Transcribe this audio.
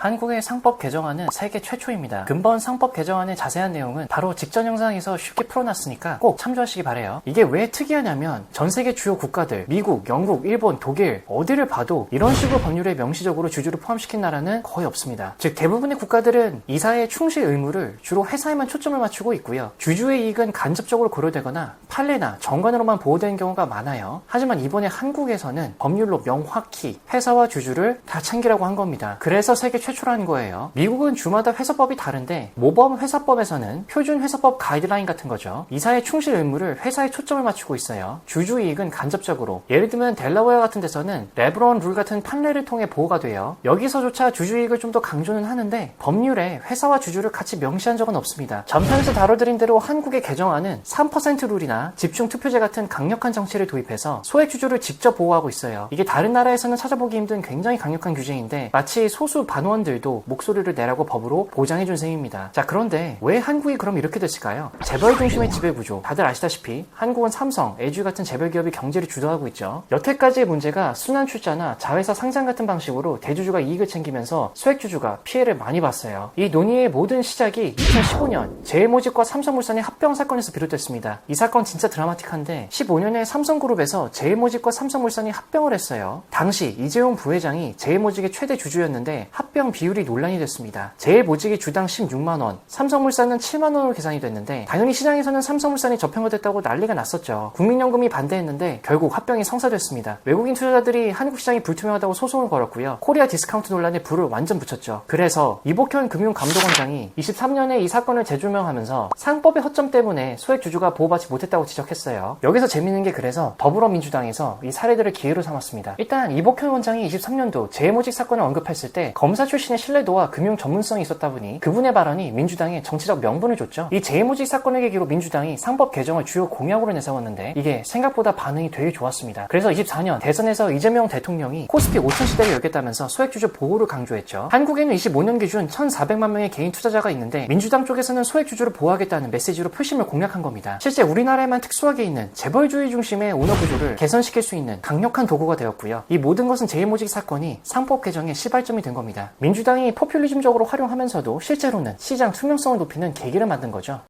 한국의 상법 개정안은 세계 최초입니다. 근본 상법 개정안의 자세한 내용은 바로 직전 영상에서 쉽게 풀어놨으니까 꼭 참조하시기 바래요. 이게 왜 특이하냐면 전 세계 주요 국가들 미국, 영국, 일본, 독일 어디를 봐도 이런 식으로 법률에 명시적으로 주주를 포함시킨 나라는 거의 없습니다. 즉 대부분의 국가들은 이사의 충실 의무를 주로 회사에만 초점을 맞추고 있고요. 주주의 이익은 간접적으로 고려되거나 판례나 정관으로만 보호되는 경우가 많아요. 하지만 이번에 한국에서는 법률로 명확히 회사와 주주를 다 챙기라고 한 겁니다. 그래서 세계 최초라는 거예요. 미국은 주마다 회사법이 다른데 모범 회사법에서는 표준 회사법 가이드라인 같은 거죠. 이사의 충실 의무를 회사에 초점을 맞추고 있어요. 주주 이익은 간접적으로 예를 들면 델라웨어 같은 데서는 레브론 룰 같은 판례를 통해 보호가 돼요. 여기서조차 주주 이익을 좀 더 강조는 하는데 법률에 회사와 주주를 같이 명시한 적은 없습니다. 전편에서 다뤄드린 대로 한국의 개정안은 3% 룰이나 집중 투표제 같은 강력한 정치를 도입해서 소액 주주를 직접 보호하고 있어요. 이게 다른 나라에서는 찾아보기 힘든 굉장히 강력한 규제인데 마치 소수 반원 들도 목소리를 내라고 법으로 보장해준 셈입니다. 자 그런데 왜 한국이 그럼 이렇게 됐을까요? 재벌 중심의 지배 구조. 다들 아시다시피 한국은 삼성, LG 같은 재벌 기업이 경제를 주도하고 있죠. 여태까지의 문제가 순환 출자나 자회사 상장 같은 방식으로 대주주가 이익을 챙기면서 소액 주주가 피해를 많이 봤어요. 이 논의의 모든 시작이 2015년 제일모직과 삼성물산의 합병 사건에서 비롯됐습니다. 이 사건 진짜 드라마틱한데 15년에 삼성그룹에서 제일모직과 삼성물산이 합병을 했어요. 당시 이재용 부회장이 제일모직의 최대 주주였는데 합병 비율이 논란이 됐습니다. 제일모직이 주당 16만 원, 삼성물산은 7만 원으로 계산이 됐는데 당연히 시장에서는 삼성물산이 저평가 됐다고 난리가 났었죠. 국민연금이 반대했는데 결국 합병이 성사됐습니다. 외국인 투자자들이 한국 시장이 불투명하다고 소송을 걸었고요. 코리아 디스카운트 논란에 불을 완전 붙였죠. 그래서 이복현 금융감독원장이 23년에 이 사건을 재조명하면서 상법의 허점 때문에 소액 주주가 보호받지 못했다고 지적했어요. 여기서 재밌는 게 그래서 더불어민주당에서 이 사례들을 기회로 삼았습니다. 일단 이복현 원장이 23년도 재모직 사건을 언급했을 때 검사 출 신의 신뢰도와 금융 전문성이 있었다 보니 그분의 발언이 민주당에 정치적 명분을 줬죠. 이 재모직 사건을 계기로 민주당이 상법 개정을 주요 공약으로 내세웠는데 이게 생각보다 반응이 되게 좋았습니다. 그래서 24년 대선에서 이재명 대통령이 코스피 5천 시대를 열겠다면서 소액주주 보호를 강조했죠. 한국에는 25년 기준 1,400만 명의 개인 투자자가 있는데 민주당 쪽에서는 소액주주를 보호하겠다는 메시지로 표심을 공략한 겁니다. 실제 우리나라에만 특수하게 있는 재벌주의 중심의 오너 구조를 개선시킬 수 있는 강력한 도구가 되었고요. 이 모든 것은 제일모직 사건이 상법 개정의 시발점이 된 겁니다. 민주당이 포퓰리즘적으로 활용하면서도 실제로는 시장 투명성을 높이는 계기를 만든 거죠.